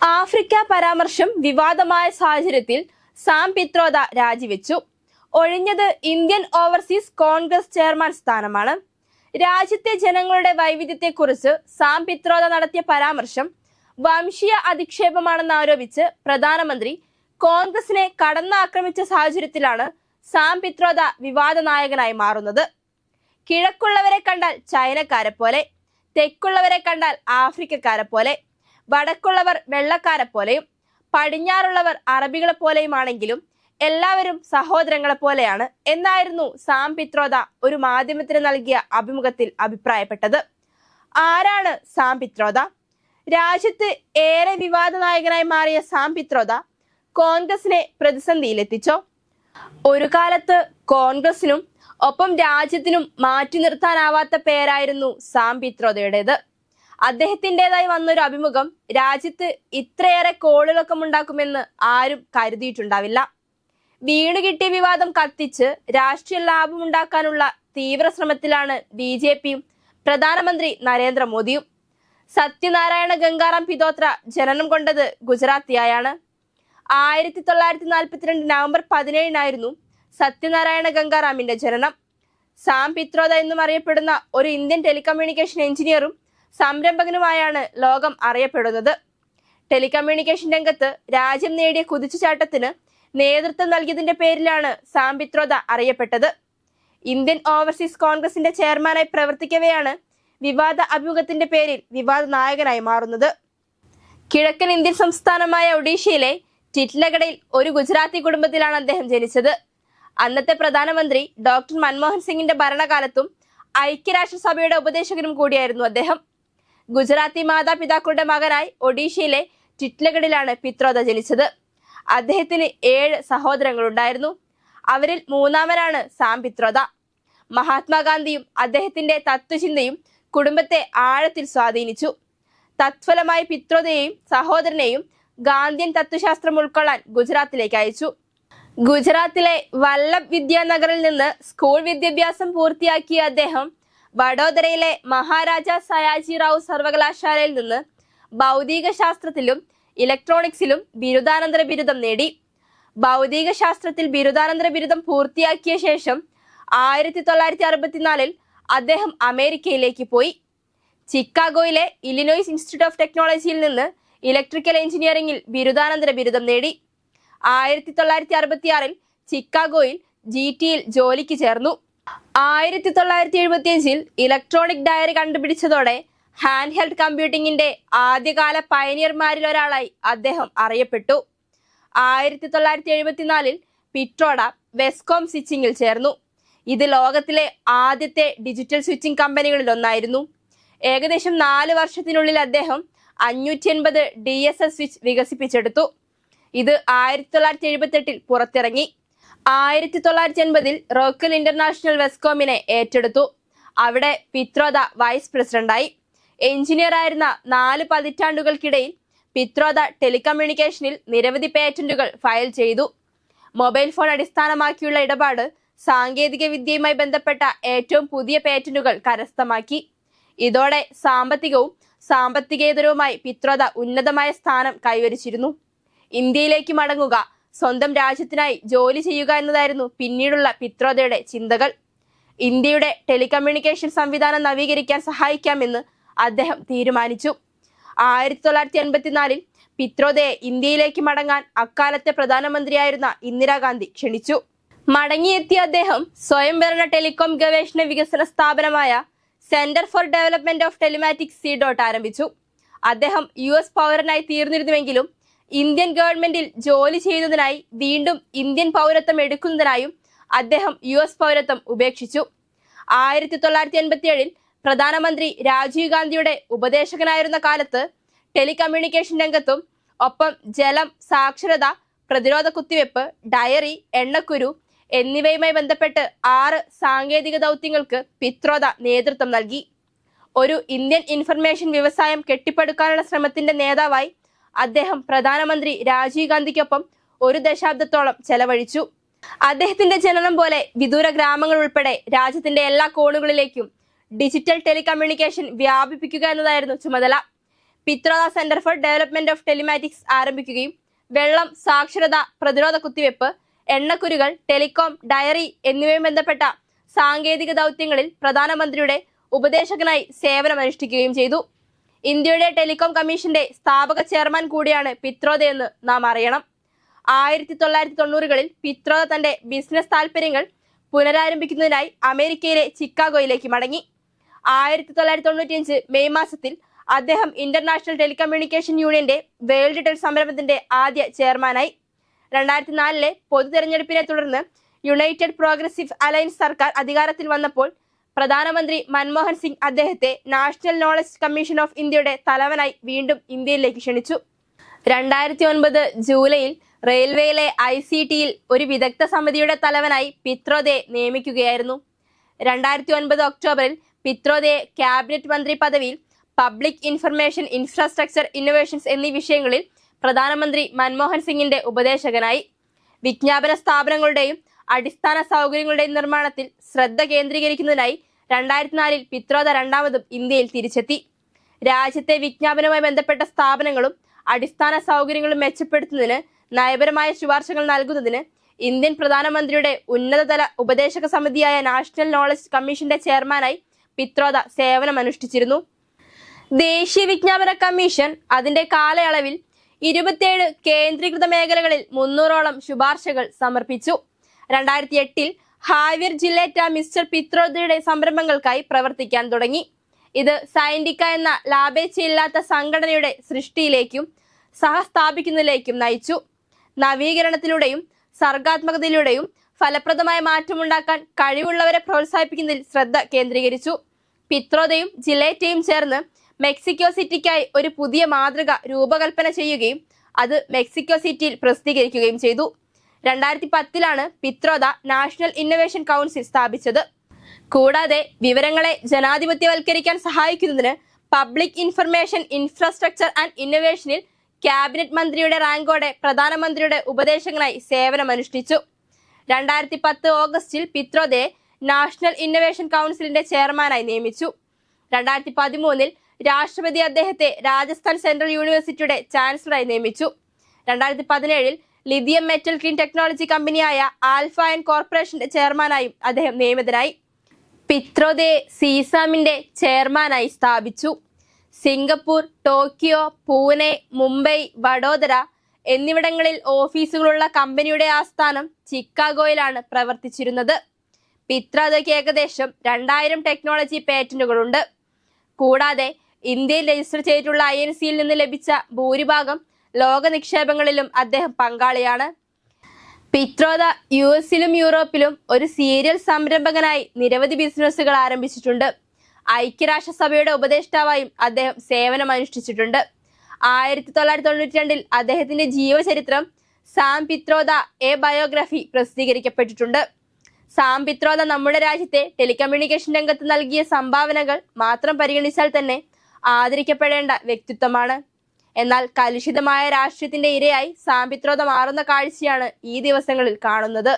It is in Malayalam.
ആഫ്രിക്ക പരാമർശം വിവാദമായ സാഹചര്യത്തിൽ സാം പിത്രോദ രാജിവെച്ചു. ഒഴിഞ്ഞത് ഇന്ത്യൻ ഓവർസീസ് കോൺഗ്രസ് ചെയർമാൻ സ്ഥാനമാണ്. രാജ്യത്തെ ജനങ്ങളുടെ വൈവിധ്യത്തെക്കുറിച്ച് സാം പിത്രോദ നടത്തിയ പരാമർശം വംശീയ അധിക്ഷേപമാണെന്ന് ആരോപിച്ച് പ്രധാനമന്ത്രി കോൺഗ്രസിനെ കടന്നാക്രമിച്ച സാഹചര്യത്തിലാണ് സാം പിത്രോദ വിവാദ നായകനായി മാറുന്നത്. കിഴക്കുള്ളവരെ കണ്ടാൽ ചൈനക്കാരെ പോലെ തെക്കുള്ളവരെ കണ്ടാൽ ആഫ്രിക്കക്കാരെ പോലെ വടക്കുള്ളവർ വെള്ളക്കാരെ പോലെയും പടിഞ്ഞാറുള്ളവർ അറബികളെ പോലെയുമാണെങ്കിലും എല്ലാവരും സഹോദരങ്ങളെ പോലെയാണ് എന്നായിരുന്നു സാം പിത്രോദ ഒരു മാധ്യമത്തിന് നൽകിയ അഭിമുഖത്തിൽ അഭിപ്രായപ്പെട്ടത്. ആരാണ് സാം പിത്രോദ രാജ്യത്ത് ഏറെ വിവാദ നായകനായി മാറിയ സാം പിത്രോദ കോൺഗ്രസിനെ പ്രതിസന്ധിയിലെത്തിച്ചോ? ഒരു കാലത്ത് കോൺഗ്രസിനും ഒപ്പം രാജ്യത്തിനും മാറ്റി നിർത്താനാവാത്ത പേരായിരുന്നു സാം പിത്രോദയുടേത് അദ്ദേഹത്തിന്റെതായി വന്നൊരു അഭിമുഖം രാജ്യത്ത് ഇത്രയേറെ കോളിളക്കമുണ്ടാക്കുമെന്ന് ആരും കരുതിയിട്ടുണ്ടാവില്ല. വീണു കിട്ടിയ വിവാദം കത്തിച്ച് രാഷ്ട്രീയ ലാഭമുണ്ടാക്കാനുള്ള തീവ്ര ശ്രമത്തിലാണ് ബി ജെ പിയും പ്രധാനമന്ത്രി നരേന്ദ്രമോദിയും. സത്യനാരായണ ഗംഗാറാം പിതോത്ര ജനനം കൊണ്ടത് ഗുജറാത്തിയായാണ്. ആയിരത്തി തൊള്ളായിരത്തി നാൽപ്പത്തിരണ്ട് നവംബർ പതിനേഴിനായിരുന്നു സത്യനാരായണ ഗംഗാറാമിന്റെ ജനനം. സാം പിത്രോദ എന്നും അറിയപ്പെടുന്ന ഒരു ഇന്ത്യൻ ടെലികമ്മ്യൂണിക്കേഷൻ എഞ്ചിനീയറും സംരംഭകനുമായാണ് ലോകം അറിയപ്പെടുന്നത്. ടെലികമ്മ്യൂണിക്കേഷൻ രംഗത്ത് രാജ്യം നേടിയ കുതിച്ചുചാട്ടത്തിന് നേതൃത്വം നൽകിയതിന്റെ പേരിലാണ് സാംപിത്രോദ അറിയപ്പെട്ടത്. ഇന്ത്യൻ ഓവർസീസ് കോൺഗ്രസിന്റെ ചെയർമാനായി പ്രവർത്തിക്കവെയാണ് വിവാദ അഭിമുഖത്തിന്റെ പേരിൽ വിവാദ നായകനായി മാറുന്നത്. കിഴക്കൻ ഇന്ത്യൻ സംസ്ഥാനമായ ഒഡീഷയിലെ ടിറ്റ്ലഗഡയിൽ ഒരു ഗുജറാത്തി കുടുംബത്തിലാണ് അദ്ദേഹം ജനിച്ചത്. അന്നത്തെ പ്രധാനമന്ത്രി ഡോക്ടർ മൻമോഹൻ സിംഗിന്റെ ഭരണകാലത്തും ഐക്യരാഷ്ട്രസഭയുടെ ഉപദേശകനും കൂടിയായിരുന്നു അദ്ദേഹം. ഗുജറാത്തി മാതാപിതാക്കളുടെ മകനായി ഒഡീഷയിലെ ചിറ്റ്ലഗഡിലാണ് പിത്രോദ ജനിച്ചത്. അദ്ദേഹത്തിന് ഏഴ് സഹോദരങ്ങളുണ്ടായിരുന്നു. അവരിൽ മൂന്നാമനാണ് സാം പിത്രോദ. മഹാത്മാഗാന്ധിയും അദ്ദേഹത്തിന്റെ തത്വചിന്തയും കുടുംബത്തെ ആഴത്തിൽ സ്വാധീനിച്ചു. തത്ഫലമായി പിത്രോദയെയും സഹോദരനെയും ഗാന്ധിയൻ തത്വശാസ്ത്രം ഉൾക്കൊള്ളാൻ ഗുജറാത്തിലേക്ക് അയച്ചു. ഗുജറാത്തിലെ വല്ലഭ് വിദ്യാനഗറിൽ നിന്ന് സ്കൂൾ വിദ്യാഭ്യാസം പൂർത്തിയാക്കിയ അദ്ദേഹം വഡോദരയിലെ മഹാരാജ സയാജി റാവു സർവകലാശാലയിൽ നിന്ന് ഭൗതിക ശാസ്ത്രത്തിലും ഇലക്ട്രോണിക്സിലും ബിരുദാനന്തര ബിരുദം നേടി. ഭൗതിക ശാസ്ത്രത്തിൽ ബിരുദാനന്തര ബിരുദം പൂർത്തിയാക്കിയ ശേഷം ആയിരത്തി തൊള്ളായിരത്തി അറുപത്തിനാലിൽ അദ്ദേഹം അമേരിക്കയിലേക്ക് പോയി. ചിക്കാഗോയിലെ ഇലിനോയ്സ് ഇൻസ്റ്റിറ്റ്യൂട്ട് ഓഫ് ടെക്നോളജിയിൽ നിന്ന് ഇലക്ട്രിക്കൽ എഞ്ചിനീയറിംഗിൽ ബിരുദാനന്തര ബിരുദം നേടി. ആയിരത്തി തൊള്ളായിരത്തി അറുപത്തിയാറിൽ ചിക്കാഗോയിൽ ജി ടിയിൽ ജോലിക്ക് ചേർന്നു. ആയിരത്തി തൊള്ളായിരത്തി എഴുപത്തിയഞ്ചിൽ ഇലക്ട്രോണിക് ഡയറി കണ്ടുപിടിച്ചതോടെ ഹാൻഡ് ഹെൽഡ് കമ്പ്യൂട്ടിങ്ങിന്റെ ആദ്യകാല പയനിയർമാരിൽ ഒരാളായി അദ്ദേഹം അറിയപ്പെട്ടു. ആയിരത്തി തൊള്ളായിരത്തി എഴുപത്തിനാലിൽ പിട്രോഡ വെസ്കോം സ്വിച്ചിങ്ങിൽ ചേർന്നു. ഇത് ലോകത്തിലെ ആദ്യത്തെ ഡിജിറ്റൽ സ്വിച്ചിങ് കമ്പനികളിൽ ഒന്നായിരുന്നു. ഏകദേശം നാല് വർഷത്തിനുള്ളിൽ അദ്ദേഹം അഞ്ഞൂറ്റി എൺപത് ഡി എസ് എസ് സ്വിച്ച് വികസിപ്പിച്ചെടുത്തു. ഇത് ആയിരത്തി തൊള്ളായിരത്തി എഴുപത്തെട്ടിൽ പുറത്തിറങ്ങി. ആയിരത്തി തൊള്ളായിരത്തി എൺപതിൽ റോക്കൽ ഇന്റർനാഷണൽ വെസ്കോമിനെ ഏറ്റെടുത്തു. അവിടെ പിത്രോദ വൈസ് പ്രസിഡന്റായി. എഞ്ചിനീയർ ആയിരുന്ന നാല് പതിറ്റാണ്ടുകൾക്കിടയിൽ പിത്രോദ ടെലികമ്മ്യൂണിക്കേഷനിൽ നിരവധി പേറ്റന്റുകൾ ഫയൽ ചെയ്തു. മൊബൈൽ ഫോൺ അടിസ്ഥാനമാക്കിയുള്ള ഇടപാട് സാങ്കേതിക വിദ്യയുമായി ബന്ധപ്പെട്ട ഏറ്റവും പുതിയ പേറ്റന്റുകൾ കരസ്ഥമാക്കി. ഇതോടെ സാമ്പത്തികവും സാമ്പത്തികേതരവുമായി പിത്രോദ ഉന്നതമായ സ്ഥാനം കൈവരിച്ചിരുന്നു. ഇന്ത്യയിലേക്ക് മടങ്ങുക സ്വന്തം രാജ്യത്തിനായി ജോലി ചെയ്യുക എന്നതായിരുന്നു പിന്നീടുള്ള പിത്രോദയുടെ ചിന്തകൾ. ഇന്ത്യയുടെ ടെലികമ്മ്യൂണിക്കേഷൻ സംവിധാനം നവീകരിക്കാൻ സഹായിക്കാമെന്ന് അദ്ദേഹം തീരുമാനിച്ചു. ആയിരത്തി തൊള്ളായിരത്തി എൺപത്തിനാലിൽ പിത്രോദയെ ഇന്ത്യയിലേക്ക് മടങ്ങാൻ അക്കാലത്തെ പ്രധാനമന്ത്രിയായിരുന്ന ഇന്ദിരാഗാന്ധി ക്ഷണിച്ചു. മടങ്ങിയെത്തിയ അദ്ദേഹം സ്വയംഭരണ ടെലികോം ഗവേഷണ വികസന സ്ഥാപനമായ centre for development of telematic C dot ആരംഭിച്ചു. അദ്ദേഹം യു എസ് പൗരനായി തീർന്നിരുന്നുവെങ്കിലും ഇന്ത്യൻ ഗവൺമെന്റിൽ ജോലി ചെയ്യുന്നതിനായി വീണ്ടും ഇന്ത്യൻ പൗരത്വം എടുക്കുന്നതിനായും അദ്ദേഹം യു എസ് പൗരത്വം ഉപേക്ഷിച്ചു. ആയിരത്തി തൊള്ളായിരത്തി എൺപത്തി ഏഴിൽ പ്രധാനമന്ത്രി രാജീവ് ഗാന്ധിയുടെ ഉപദേശകനായിരുന്ന കാലത്ത് ടെലികമ്മ്യൂണിക്കേഷൻ രംഗത്തും ഒപ്പം ജലം സാക്ഷരത പ്രതിരോധ കുത്തിവെപ്പ് ഡയറി എണ്ണക്കുരു എന്നിവയുമായി ബന്ധപ്പെട്ട് ആറ് സാങ്കേതിക ദൗത്യങ്ങൾക്ക് പിത്രോദ നേതൃത്വം നൽകി. ഒരു ഇന്ത്യൻ ഇൻഫർമേഷൻ വ്യവസായം കെട്ടിപ്പടുക്കാനുള്ള ശ്രമത്തിന്റെ നേതാവായി അദ്ദേഹം പ്രധാനമന്ത്രി രാജീവ് ഗാന്ധിക്കൊപ്പം ഒരു ദശാബ്ദത്തോളം ചെലവഴിച്ചു. അദ്ദേഹത്തിന്റെ ജനനം പോലെ വിദൂര ഗ്രാമങ്ങൾ ഉൾപ്പെടെ രാജ്യത്തിന്റെ എല്ലാ കോണുകളിലേക്കും ഡിജിറ്റൽ ടെലികമ്മ്യൂണിക്കേഷൻ വ്യാപിപ്പിക്കുക എന്നതായിരുന്നു ചുമതല. Pitroda centre for development of telematics ആരംഭിക്കുകയും വെള്ളം സാക്ഷരത പ്രതിരോധ കുത്തിവെപ്പ് എണ്ണക്കുരുകൾ ടെലികോം ഡയറി എന്നിവയും ബന്ധപ്പെട്ട സാങ്കേതിക ദൗത്യങ്ങളിൽ പ്രധാനമന്ത്രിയുടെ ഉപദേശകനായി സേവനമനുഷ്ഠിക്കുകയും ചെയ്തു. ഇന്ത്യയുടെ ടെലികോം കമ്മീഷന്റെ സ്ഥാപക ചെയർമാൻ കൂടിയാണ് പിത്രോദ എന്ന് നാം അറിയണം. ആയിരത്തി തൊള്ളായിരത്തി തൊണ്ണൂറുകളിൽ പിത്രോദ തന്റെ ബിസിനസ് താല്പര്യങ്ങൾ പുനരാരംഭിക്കുന്നതിനായി അമേരിക്കയിലെ ചിക്കാഗോയിലേക്ക് മടങ്ങി. ആയിരത്തി തൊള്ളായിരത്തി തൊണ്ണൂറ്റിയഞ്ച് മെയ് മാസത്തിൽ അദ്ദേഹം ഇന്റർനാഷണൽ ടെലികമ്മ്യൂണിക്കേഷൻ യൂണിയന്റെ വേൾഡ് ടെൽ സംരംഭത്തിന്റെ ആദ്യ ചെയർമാനായി. രണ്ടായിരത്തി നാലിലെ പൊതു തെരഞ്ഞെടുപ്പിനെ തുടർന്ന് യുണൈറ്റഡ് പ്രോഗ്രസീവ് അലയൻസ് സർക്കാർ അധികാരത്തിൽ വന്നപ്പോൾ പ്രധാനമന്ത്രി മൻമോഹൻ സിംഗ് അദ്ദേഹത്തെ നാഷണൽ നോളജ് കമ്മീഷൻ ഓഫ് ഇന്ത്യയുടെ തലവനായി വീണ്ടും ഇന്ത്യയിലേക്ക് ക്ഷണിച്ചു. രണ്ടായിരത്തി ഒൻപത് ജൂലൈയിൽ റെയിൽവേയിലെ ഐ സി ടിയിൽ ഒരു വിദഗ്ധ സമിതിയുടെ തലവനായി പിത്രോദയെ നിയമിക്കുകയായിരുന്നു. രണ്ടായിരത്തി ഒൻപത് ഒക്ടോബറിൽ പിത്രോദയെ ക്യാബിനറ്റ് മന്ത്രി പദവിയിൽ പബ്ലിക് ഇൻഫർമേഷൻ ഇൻഫ്രാസ്ട്രക്ചർ ഇന്നൊവേഷൻസ് എന്നീ വിഷയങ്ങളിൽ പ്രധാനമന്ത്രി മൻമോഹൻ സിംഗിന്റെ ഉപദേശകനായി. വിജ്ഞാപന സ്ഥാപനങ്ങളുടെയും അടിസ്ഥാന സൗകര്യങ്ങളുടെ നിർമ്മാണത്തിൽ ശ്രദ്ധ കേന്ദ്രീകരിക്കുന്നതിനായി രണ്ടായിരത്തി നാലിൽ പിത്രോദ രണ്ടാമതും ഇന്ത്യയിൽ തിരിച്ചെത്തി. രാജ്യത്തെ വിജ്ഞാപനവുമായി ബന്ധപ്പെട്ട സ്ഥാപനങ്ങളും അടിസ്ഥാന സൗകര്യങ്ങളും മെച്ചപ്പെടുത്തുന്നതിന് നയപരമായ ശുപാർശകൾ നൽകുന്നതിന് ഇന്ത്യൻ പ്രധാനമന്ത്രിയുടെ ഉന്നതതല ഉപദേശക സമിതിയായ നാഷണൽ നോളജ് കമ്മീഷന്റെ ചെയർമാനായി പിത്രോദ സേവനമനുഷ്ഠിച്ചിരുന്നു ദേശീയ വിജ്ഞാപന കമ്മീഷൻ അതിന്റെ കാലയളവിൽ ഇരുപത്തിയേഴ് കേന്ദ്രീകൃത മേഖലകളിൽ മുന്നൂറോളം ശുപാർശകൾ സമർപ്പിച്ചു. രണ്ടായിരത്തി എട്ടിൽ ഹാവിയർ ജില്ലേറ്റ മിസ്റ്റർ പിത്രോദയുടെ സംരംഭങ്ങൾക്കായി പ്രവർത്തിക്കാൻ തുടങ്ങി. ഇത് സൈൻഡിക്ക എന്ന ലാഭേച്ഛയില്ലാത്ത സംഘടനയുടെ സൃഷ്ടിയിലേക്കും സഹസ്ഥാപിക്കുന്നതിലേക്കും നയിച്ചു. നവീകരണത്തിലൂടെയും സർഗാത്മകതയിലൂടെയും ഫലപ്രദമായ മാറ്റമുണ്ടാക്കാൻ കഴിവുള്ളവരെ പ്രോത്സാഹിപ്പിക്കുന്നതിൽ ശ്രദ്ധ കേന്ദ്രീകരിച്ചു. പിത്രോദയും ജിലേറ്റയും ചേർന്ന് മെക്സിക്കോ സിറ്റിക്കായി ഒരു പുതിയ മാതൃക രൂപകൽപ്പന ചെയ്യുകയും അത് മെക്സിക്കോ സിറ്റിയിൽ പ്രസിദ്ധീകരിക്കുകയും ചെയ്തു. രണ്ടായിരത്തി പത്തിലാണ് പിത്രോദ നാഷണൽ ഇന്നൊവേഷൻ കൗൺസിൽ സ്ഥാപിച്ചത്. കൂടാതെ വിവരങ്ങളെ ജനാധിപത്യവൽക്കരിക്കാൻ സഹായിക്കുന്നതിന് പബ്ലിക് ഇൻഫർമേഷൻ ഇൻഫ്രാസ്ട്രക്ചർ ആൻഡ് ഇന്നൊവേഷനിൽ ക്യാബിനറ്റ് മന്ത്രിയുടെ റാങ്കോടെ പ്രധാനമന്ത്രിയുടെ ഉപദേശങ്ങളായി സേവനമനുഷ്ഠിച്ചു. രണ്ടായിരത്തി പത്ത് ഓഗസ്റ്റിൽ പിത്രോദയെ നാഷണൽ ഇന്നൊവേഷൻ കൗൺസിലിന്റെ ചെയർമാനായി നിയമിച്ചു. രണ്ടായിരത്തി പതിമൂന്നിൽ രാഷ്ട്രപതി അദ്ദേഹത്തെ രാജസ്ഥാൻ സെൻട്രൽ യൂണിവേഴ്സിറ്റിയുടെ ചാൻസലറായി നിയമിച്ചു. രണ്ടായിരത്തി പതിനേഴിൽ ലിഥിയം മെറ്റൽ ക്ലീൻ ടെക്നോളജി കമ്പനിയായ ആൽഫ ആൻഡ് കോർപ്പറേഷന്റെ ചെയർമാനായും അദ്ദേഹം നിയമിതനായി പിത്രോദെ സീസാമിന്റെ ചെയർമാനായി സ്ഥാപിച്ചു. സിംഗപ്പൂർ ടോക്കിയോ പൂനെ മുംബൈ വഡോദര എന്നിവിടങ്ങളിൽ ഓഫീസുകളുള്ള കമ്പനിയുടെ ആസ്ഥാനം ചിക്കാഗോയിലാണ് പ്രവർത്തിച്ചിരുന്നത്. പിത്രോദയ്ക്ക് ഏകദേശം രണ്ടായിരം ടെക്നോളജി പേറ്റന്റുകളുണ്ട്. കൂടാതെ ഇന്ത്യയിൽ രജിസ്റ്റർ ചെയ്തിട്ടുള്ള ഐ എൻ സിയിൽ നിന്ന് ലഭിച്ച ഭൂരിഭാഗം ലോക നിക്ഷേപങ്ങളിലും അദ്ദേഹം പങ്കാളിയാണ്. പിത്രോദ യു എസിലും യൂറോപ്പിലും ഒരു സീരിയൽ സംരംഭകനായി നിരവധി ബിസിനസ്സുകൾ ആരംഭിച്ചിട്ടുണ്ട്. ഐക്യരാഷ്ട്രസഭയുടെ ഉപദേഷ്ടാവായും അദ്ദേഹം സേവനമനുഷ്ഠിച്ചിട്ടുണ്ട്. ആയിരത്തി തൊള്ളായിരത്തി തൊണ്ണൂറ്റി രണ്ടിൽ അദ്ദേഹത്തിന്റെ ജീവചരിത്രം സാം പിത്രോദ എ ബയോഗ്രഫി പ്രസിദ്ധീകരിക്കപ്പെട്ടിട്ടുണ്ട്. സാം പിത്രോദ നമ്മുടെ രാജ്യത്തെ ടെലികമ്മ്യൂണിക്കേഷൻ രംഗത്ത് നൽകിയ സംഭാവനകൾ മാത്രം പരിഗണിച്ചാൽ തന്നെ ആദരിക്കപ്പെടേണ്ട വ്യക്തിത്വമാണ്. എന്നാൽ കലുഷിതമായ രാഷ്ട്രീയത്തിന്റെ ഇരയായി സാമ്പിത്രോത മാറുന്ന കാഴ്ചയാണ് ഈ ദിവസങ്ങളിൽ കാണുന്നത്.